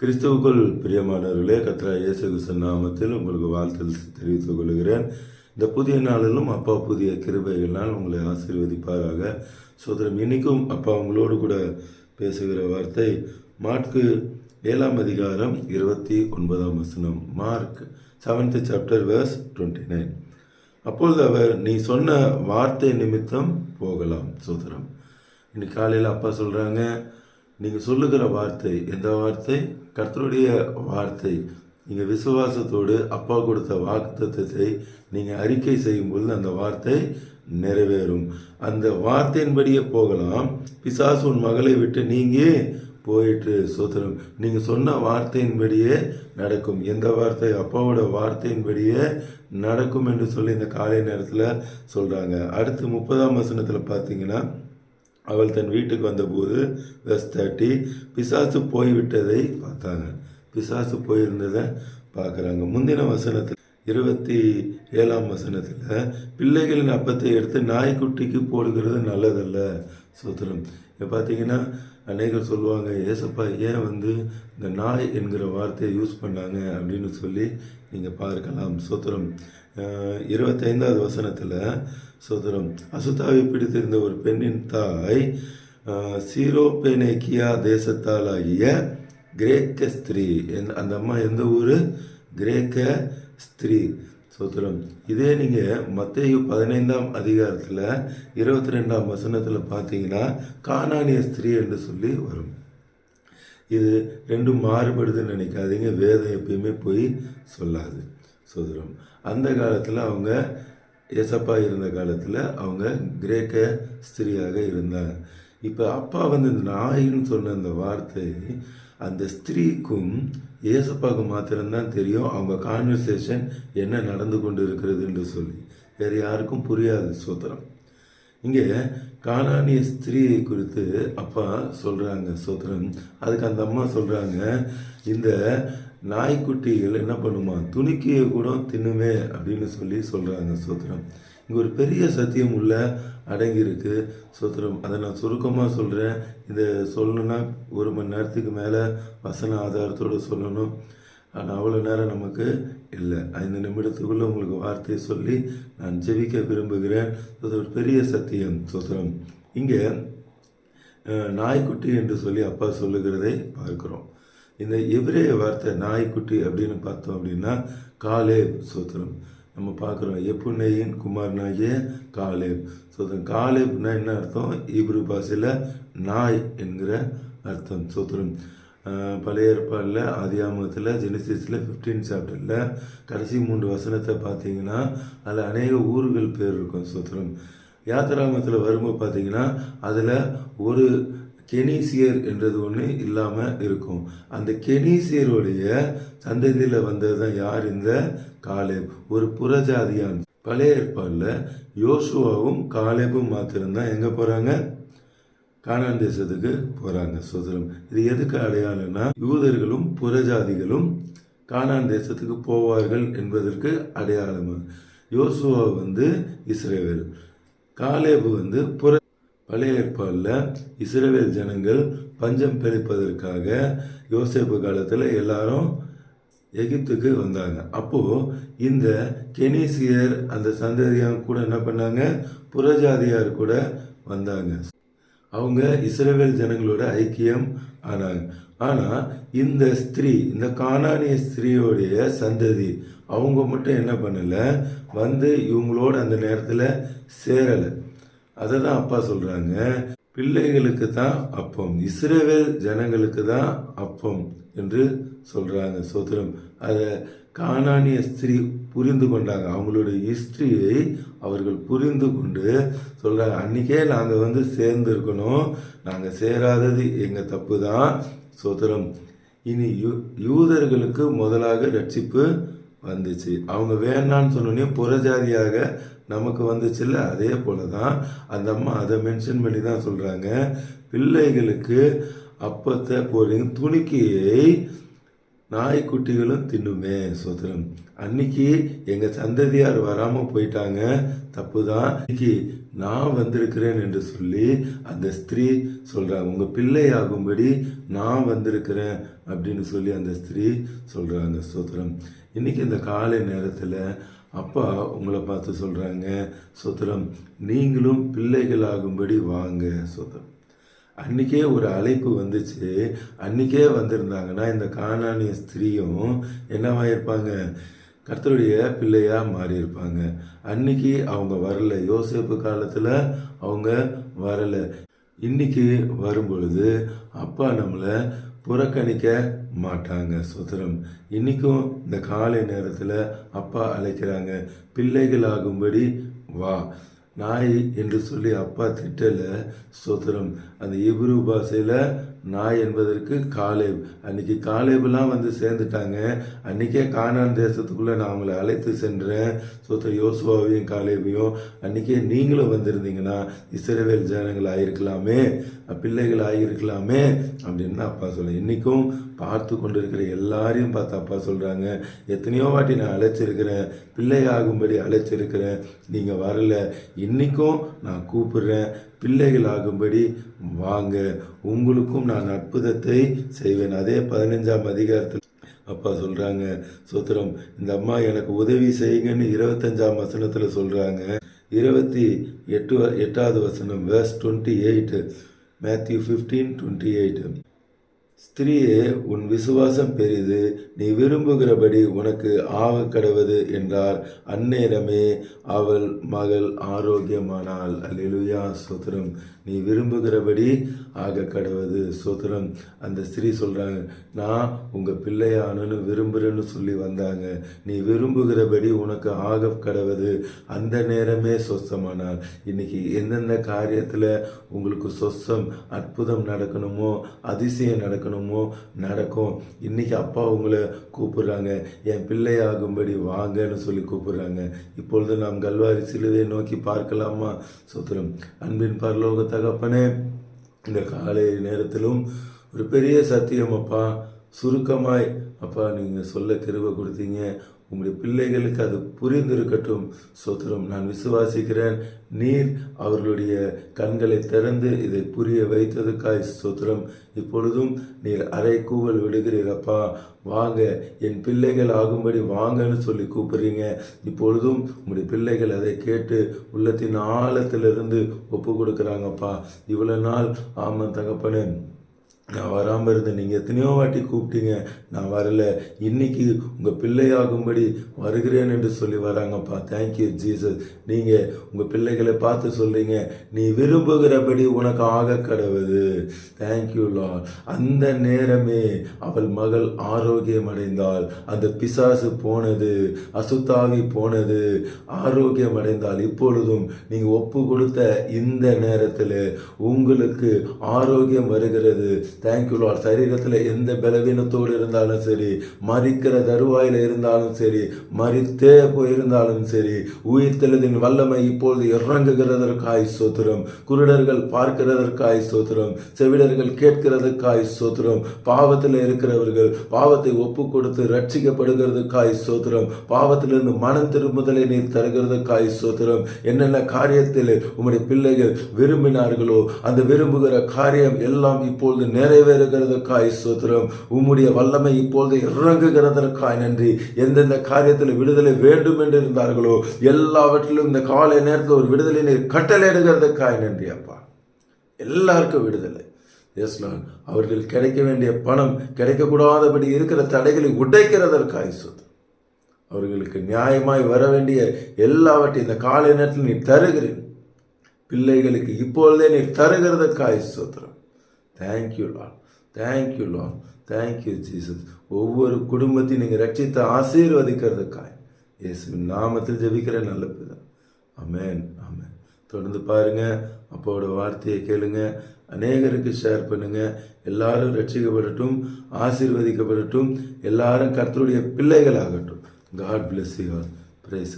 கிறிஸ்துவுக்குள் பிரியமானவர்களே கத்ரா இயேசு கிருஷ்ண நாமத்தில் உங்களுக்கு வாழ்த்து தெரிவித்துக் கொள்கிறேன். இந்த புதிய நாளிலும் அப்பா புதிய கிருபைகளால் உங்களை ஆசீர்வதிப்பாராக. சோதரம் இன்னைக்கும் அப்பா உங்களோடு கூட பேசுகிற வார்த்தை மார்க்கு ஏழாம் அதிகாரம் இருபத்தி ஒன்பதாம் வசனம் Mark seventh chapter verse twenty nine அப்பொழுது அவர் நீ சொன்ன வார்த்தை நிமித்தம் போகலாம் சோதரம். இன்னைக்கு காலையில் அப்பா சொல்கிறாங்க நீங்கள் சொல்லுகிற வார்த்தை எந்த வார்த்தை? கர்த்தருடைய வார்த்தை. நீங்கள் விசுவாசத்தோடு அப்பா கொடுத்த வாக்குத்தத்தை நீங்கள் அறிக்கை செய்யும்போது அந்த வார்த்தை நிறைவேறும். அந்த வார்த்தையின்படியே போகலாம். பிசாசு உன் மகளை விட்டு நீங்கே போயிட்டு சோதரம் நீங்கள் சொன்ன வார்த்தையின்படியே நடக்கும். எந்த வார்த்தை? அப்பாவோட வார்த்தையின்படியே நடக்கும் என்று சொல்லி இந்த காலை நேரத்தில் சொல்கிறாங்க அடுத்து முப்பதாம் வசனத்தில் பார்த்தீங்கன்னா அவள் தன் வீட்டுக்கு வந்தபோது வெஸ் தேர்ட்டி பிசாசு போய்விட்டதை பார்த்தாங்க. பிசாசு போயிருந்ததை பார்க்குறாங்க. முந்தின வசனத்தில் இருபத்தி ஏழாம் வசனத்தில் பிள்ளைகளின் அப்பத்தை எடுத்து நாய்க்குட்டிக்கு போடுகிறது நல்லதல்ல. சூத்திரம். இப்போ பார்த்தீங்கன்னா அநேகர் சொல்லுவாங்க ஏசப்பா ஏன் வந்து இந்த நாய் என்கிற வார்த்தையை யூஸ் பண்ணாங்க? அப்படின்னு சொல்லி நீங்கள் பார்க்கலாம். சுத்திரம். இருபத்தைந்தாவது வசனத்தில் சோதரம் அசுத்தாவை பிடித்திருந்த ஒரு பெண்ணின் தாய் சீரோபெனேக்கியா தேசத்தாலாகிய கிரேக்க ஸ்திரீ. என் அந்த அம்மா எந்த ஊர்? கிரேக்க ஸ்திரீ. சோத்திரம். இதே நீங்கள் மத்திய பதினைந்தாம் அதிகாரத்தில் இருபத்தி ரெண்டாம் வசனத்தில் பார்த்தீங்கன்னா காணானிய ஸ்திரீ என்று சொல்லி வரும். இது ரெண்டும் மாறுபடுதுன்னு நினைக்காதீங்க. வேதம் எப்பயுமே போய் சொல்லாது. சுதந்திரம் அந்த காலத்தில் அவங்க ஏசப்பா இருந்த காலத்தில் அவங்க கிரேக்க ஸ்திரியாக இருந்தாங்க இப்போ அப்பா வந்து இந்த நாயின்னு சொன்ன அந்த வார்த்தை அந்த ஸ்திரீக்கும் ஏசப்பாவுக்கு மாத்திரம்தான் தெரியும். அவங்க கான்வர்சேஷன் என்ன நடந்து கொண்டு இருக்கிறது என்று சொல்லி. வேறு யாருக்கும் புரியாது சோத்திரம் இங்கே காணானிய ஸ்திரீயை குறித்து அப்பா சொல்கிறாங்க சோத்திரம் அதுக்கு அந்த அம்மா சொல்கிறாங்க இந்த நாய்க்குட்டிகள் என்ன பண்ணுமா? துணிக்கையை கூட தின்னுமே அப்படின்னு சொல்லி சொல்கிறாங்க சோத்திரம். இங்கே ஒரு பெரிய சத்தியம் உள்ள அடங்கியிருக்கு சோத்திரம். அதை நான் சுருக்கமாக சொல்கிறேன் இதை சொல்லணுன்னா ஒரு மணி நேரத்துக்கு மேலே வசன ஆதாரத்தோடு சொல்லணும். ஆனால் அவ்வளோ நேரம் நமக்கு இல்லை. ஐந்து நிமிடத்துக்குள்ளே உங்களுக்கு வார்த்தையை சொல்லி நான் ஜெபிக்க விரும்புகிறேன். அது ஒரு பெரிய சத்தியம் சோத்திரம். இங்கே நாய்க்குட்டி என்று சொல்லி அப்பா சொல்லுகிறதை பார்க்குறோம். இந்த எபிரேய வார்த்தை நாய்க்குட்டி அப்படின்னு பார்த்தோம் அப்படின்னா காலே சோத்திரம். நம்ம பார்க்குறோம் எப்புனையின் குமாரனாகிய காலேப் சோத்திரம். காலேப்னா என்ன அர்த்தம்? ஈப்ரு பாஷையில் நாய் என்கிற அர்த்தம் சோத்திரம். பழைய ஏற்பாடில் ஆதியாமத்தில் ஜெனிசிஸில் ஃபிஃப்டீன் சாப்டரில் கடைசி மூன்று வசனத்தை பார்த்தீங்கன்னா அதில் அநேக ஊர்கள் பேர் இருக்கும் சோத்திரம். யாத்திராமத்தில் வரும்போது பார்த்தீங்கன்னா அதில் ஒரு கெனீசியர் என்றது ஒன்று இல்லாமல் இருக்கும். அந்த கெனீசியருடைய சந்ததியில் வந்தது தான் யார் இந்த காலேப்? ஒரு புறஜாதியான். பழைய ஏற்பாடில் யோசுவாவும் காலேபும் மாத்திரம்தான் எங்கே போகிறாங்க கானான் தேசத்துக்கு போகிறாங்க சுதந்திரம். இது எதுக்கு அடையாளம்னா யூதர்களும் புறஜாதிகளும் கானான் தேசத்துக்கு போவார்கள் என்பதற்கு அடையாளம். யோசுவா வந்து இஸ்ரேவேல். காலேபு வந்து புற பழைய ஏற்பாடில் இஸ்ரேவேல் ஜனங்கள் பஞ்சம் பெருப்பதற்காக யோசேப்பு காலத்தில் எல்லாரும் எகிப்துக்கு வந்தாங்க. அப்போது இந்த கெனீசியர் அந்த சந்ததியார் கூட என்ன பண்ணாங்க? புறஜாதியார் கூட வந்தாங்க. அவங்க இஸ்ரேவேல் ஜனங்களோட ஐக்கியம் ஆனாங்க. ஆனால் இந்த ஸ்திரீ இந்த காணானிய ஸ்திரீயோடைய சந்ததி அவங்க மட்டும் என்ன பண்ணலை வந்து இவங்களோட அந்த நேரத்தில் சேரலை. அதை தான் அப்பா சொல்கிறாங்க பிள்ளைகளுக்கு தான் அப்பம். இஸ்ரேவேல் ஜனங்களுக்கு தான் அப்பம் என்று சொல்கிறாங்க சோத்திரம். அதை காணானிய ஸ்திரீ புரிந்து கொண்டாங்க. அவங்களுடைய ஹிஸ்ட்ரியை அவர்கள் புரிந்து கொண்டு சொல்கிறாங்க அன்றைக்கே நாங்கள் வந்து சேர்ந்துருக்கணும். நாங்கள் சேராதது எங்கள் தப்பு தான் சோத்திரம். இனி யூ யூதர்களுக்கு முதலாக ரட்சிப்பு வந்துச்சு. அவங்க வேணான்னு சொன்னோடனே புறஜாதியாக நமக்கு வந்துச்சுல்ல? அதே போல தான் அந்த அம்மா அதை மென்ஷன் பண்ணி தான் சொல்கிறாங்க பிள்ளைகளுக்கு அப்பத்தை போடுறீங்க துணிக்கையை நாய்க்குட்டிகளும் தின்னுமே சோதரம் அன்னைக்கு எங்கள் சந்ததியார் வராமல் போயிட்டாங்க. தப்பு தான் இன்னைக்கு நான் வந்திருக்கிறேன் என்று சொல்லி அந்த ஸ்திரீ சொல்கிறாங்க உங்கள் பிள்ளையாகும்படி நான் வந்திருக்கிறேன் அப்படின்னு சொல்லி அந்த ஸ்திரீ சொல்கிறாங்க சோதரம் இன்னைக்கு இந்த காலை நேரத்தில் அப்பா உங்களை பார்த்து சொல்கிறாங்க சுத்திரம் நீங்களும் பிள்ளைகளாகும்படி வாங்க சுத்திரம். அன்றைக்கே ஒரு அழைப்பு வந்துச்சு. அன்றைக்கே வந்திருந்தாங்கன்னா இந்த காணானிய ஸ்திரீயும் என்னவாயிருப்பாங்க கர்த்தருடைய பிள்ளையாக மாறியிருப்பாங்க அன்னைக்கு அவங்க வரல. யோசேப்பு காலத்தில் அவங்க வரலை. இன்னைக்கு வரும்பொழுது அப்பா நம்மளை புறக்கணிக்க மாட்டாங்க சுதரம் இன்னைக்கும் இந்த காலை நேரத்தில் அப்பா அழைக்கிறாங்க பிள்ளைகளாகும்படி வா. நாய் என்று சொல்லி அப்பா திட்டல சோத்திரம் அந்த இப்ரு பாஷையில் நாய் என்பதற்கு காலேப். அன்னைக்கு காலேபெல்லாம் வந்து சேர்ந்துட்டாங்க. அன்னைக்கே கானான் தேசத்துக்குள்ளே நான் அவங்கள அழைத்து சென்றேன். சோத்திர யோசுவாவையும் காலேபையும். அன்னைக்கே நீங்களும் வந்திருந்தீங்கன்னா இஸ்ரவேல் ஜனங்கள் ஆயிருக்கலாமே பிள்ளைகள் ஆகியிருக்கலாமே அப்படின்னு அப்பா சொல்ல இன்னைக்கும் பார்த்து கொண்டிருக்கிற எல்லாரையும் பார்த்து அப்பா சொல்கிறாங்க எத்தனையோ வாட்டி நான் அழைச்சிருக்கிறேன் பிள்ளை ஆகும்படி அழைச்சிருக்கிறேன். நீங்கள் வரல இன்னைக்கும் நான் கூப்பிடுறேன் பிள்ளைகள் ஆகும்படி வாங்க. உங்களுக்கும் நான் அற்புதத்தை செய்வேன். அதே பதினஞ்சாம் அதிகாரத்தில் அப்பா சொல்கிறாங்க சுத்திரம் இந்த அம்மா எனக்கு உதவி செய்யுங்கன்னு இருபத்தஞ்சாம் வசனத்தில் சொல்கிறாங்க இருபத்தி எட்டு எட்டாவது வசனம் verse twenty eight Matthew fifteen twenty eight ஸ்திரீயே உன் விசுவாசம் பெரிது. நீ விரும்புகிறபடி உனக்கு ஆக கடவது என்றார். அந்நேரமே அவள் மகள் ஆரோக்கியமானாள். அல்லேலூயா சோத்திரம். நீ விரும்புகிறபடி ஆக கடவது சோத்திரம். அந்த ஸ்திரீ சொல்கிறாங்க நான் உங்கள் பிள்ளையானு விரும்புகிறேன்னு சொல்லி வந்தாங்க. நீ விரும்புகிறபடி உனக்கு ஆக கடவது. அந்த நேரமே சொஸ்தமானாள் இன்னைக்கு எந்தெந்த காரியத்தில் உங்களுக்கு சொஸ்தம் அற்புதம் நடக்கணுமோ அதிசயம் நடக்கணும் நடக்கும். இன்னைக்கு அப்பா உங்களை கூப்பிடுறாங்க. என் பிள்ளையாகும்படி வாங்கன்னு சொல்லி கூப்பிடுறாங்க. இப்பொழுது நாம் கல்வாரி சிலுவை நோக்கி பார்க்கலாமா? சோத்திரம் அன்பின் பரலோக தகப்பனே இந்த காலை நேரத்திலும் ஒரு பெரிய சத்தியம் அப்பா. சுருக்கமாய் அப்பா நீங்கள் சொல்ல கிருவை கொடுத்தீங்க. உங்களுடைய பிள்ளைகளுக்கு அது புரிந்திருக்கட்டும். சோத்திரம் நான் விசுவாசிக்கிறேன். நீர் அவர்களுடைய கண்களை திறந்து இதை புரிய வைத்ததுக்காய் சோத்திரம். இப்பொழுதும் நீர் அரை கூவல் விடுகிறீரப்பா. வாங்க என் பிள்ளைகள் ஆகும்படி வாங்கன்னு சொல்லி கூப்பிடுறீங்க. இப்பொழுதும் உங்களுடைய பிள்ளைகள் அதை கேட்டு உள்ளத்தின் ஆழத்திலிருந்து ஒப்பு கொடுக்குறாங்கப்பா. இவ்வளோ நாள் ஆமாம் தகப்பனே. நான் வராமல் இருந்தேன். நீங்கள் எத்தனையோ வாட்டி கூப்பிட்டீங்க. நான் வரல. இன்னைக்கு உங்கள் பிள்ளையாகும்படி வருகிறேன் என்று சொல்லி வராங்கப்பா. தேங்க்யூ ஜீசஸ் நீங்கள் உங்கள் பிள்ளைகளை பார்த்து சொல்கிறீங்க நீ விரும்புகிறபடி உனக்கு ஆக கடவுது தேங்க்யூ லா அந்த நேரமே அவள் மகள் ஆரோக்கியம் அடைந்தாள். அந்த பிசாசு போனது அசுத்தாவி போனது ஆரோக்கியம் அடைந்தால் இப்பொழுதும் நீங்கள் ஒப்பு கொடுத்த இந்த நேரத்தில் உங்களுக்கு ஆரோக்கியம் வருகிறது. தேங்க்யூ லார்ட் சரீரத்தில் எந்த பலவீனத்தோடு இருந்தாலும் சரி மறிக்கிற தருவாயில் இருந்தாலும் சரி மறித்தே போயிருந்தாலும் சரி உயிர்த்தெழுதின் வல்லமை இப்பொழுது இறங்குகிறதற்காய் சோத்திரம் குருடர்கள் பார்க்கிறதற்காய் சோத்திரம் செவிடர்கள் கேட்கிறதுக்காய் சோத்திரம் பாவத்தில் இருக்கிறவர்கள் பாவத்தை ஒப்பு கொடுத்து ரட்சிக்கப்படுகிறதுக்காய் சோத்திரம் பாவத்திலிருந்து மனம் திரும்புதலை நீர் தருகிறதுக்காய் சோத்திரம். என்னென்ன காரியத்தில் உங்களுடைய பிள்ளைகள் விரும்பினார்களோ அந்த விரும்புகிற காரியம் எல்லாம் இப்பொழுது நிறைவேறுகிறதுக்காய் சோத்திரம் உம்முடைய வல்லமை இப்பொழுது இறங்குகிறதற்காய் நன்றி. எந்தெந்த காரியத்தில் விடுதலை வேண்டும் என்று இருந்தார்களோ எல்லாவற்றிலும் இந்த காலை நேரத்தில் ஒரு விடுதலை நீர் கட்டளையிடுகிறதுக்காய் நன்றி அப்பா. எல்லாருக்கும் விடுதலை. எஸ் அவர்கள் கிடைக்க வேண்டிய பணம் கிடைக்கக்கூடாதபடி இருக்கிற தடைகளை உடைக்கிறதற்காய் சொத்து அவர்களுக்கு நியாயமாய் வர வேண்டிய எல்லாவற்றையும் இந்த காலை நேரத்தில் நீ தருகிறேன். பிள்ளைகளுக்கு இப்பொழுதே நீ தருகிறதற்காய் சோத்திரம் thank you Lord thank you Lord thank you Jesus ஒவ்வொரு குடும்பத்தையும் நீங்கள் ரட்சித்து ஆசீர்வதிக்கிறதுக்காய். இயேசுவின் நாமத்தில் ஜெபிக்கிற நல்ல பிதா அமேன் அமேன் தொடர்ந்து பாருங்கள் அப்போட வார்த்தையை கேளுங்க. அநேகருக்கு ஷேர் பண்ணுங்கள் எல்லாரும் ரட்சிக்கப்படட்டும் ஆசீர்வதிக்கப்படட்டும். எல்லாரும் கர்த்தருடைய பிள்ளைகள் ஆகட்டும் God bless you all praise